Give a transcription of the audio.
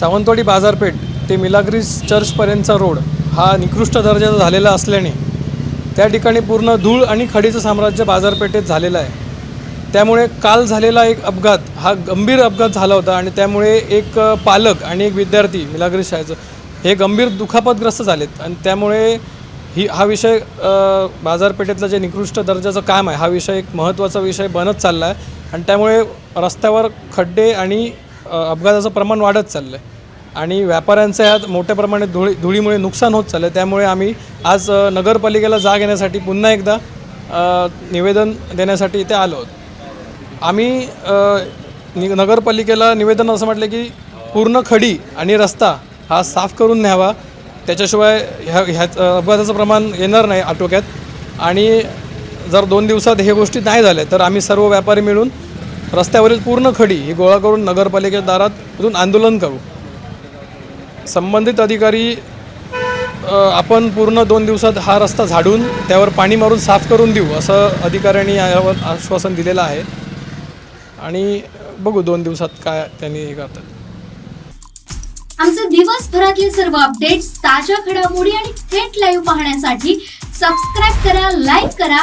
सावंतवाडी बाजारपेठ ते मिलाग्रीस चर्चपर्यंतचा रोड हा निकृष्ट दर्जाचा झालेला असल्याने त्या ठिकाणी पूर्ण धूळ आणि खडीचं साम्राज्य बाजारपेठेत झालेलं आहे. त्यामुळे काल झालेला एक अपघात हा गंभीर अपघात झाला होता आणि त्यामुळे एक पालक आणि एक विद्यार्थी मिलाग्रीस शाळेचं हे गंभीर दुखापतग्रस्त झालेत आणि त्यामुळे ही हा विषय बाजारपेठेतलं जे निकृष्ट दर्जाचं काम आहे हा विषय एक महत्त्वाचा विषय बनत चालला आहे. आणि त्यामुळे रस्त्यावर खड्डे आणि अपघाताचं प्रमाण वाढत चाललं आहे आणि व्यापाऱ्यांचं ह्यात मोठ्या प्रमाणात धुळी धुळीमुळे नुकसान होत चाललं आहे त्यामुळे आम्ही आज नगरपालिकेला जाग येण्यासाठी पुन्हा एकदा निवेदन देण्यासाठी इथे आलो आहोत. आम्ही नि नगरपालिकेला निवेदन असं म्हटलं की पूर्ण खडी आणि रस्ता हा साफ करून न्यावा. त्याच्याशिवाय ह्या ह्या अपघाताचं प्रमाण येणार नाही आटोक्यात. आणि जर दोन दिवसात हे गोष्टी नाही झाल्या तर आम्ही सर्व व्यापारी मिळून रस्त्यावरील पूर्ण खडी ही गोळा करून नगरपालिकेच्या दारात इथून आंदोलन करू. संबंधित अधिकारी आपण पूर्ण दोन दिवसात हा रस्ता झाडून त्यावर पाणी मारून साफ करून देऊ असं अधिकाऱ्यांनी यावर आश्वासन दिलेलं आहे. आणि बघू दोन दिवसात काय त्यांनी हे करतात. आमचे दिवसभरातले सर्व अपडेट्स ताज्या घडामोडी आणि थेट लाईव्ह पाहण्यासाठी सबस्क्राईब करा लाईक करा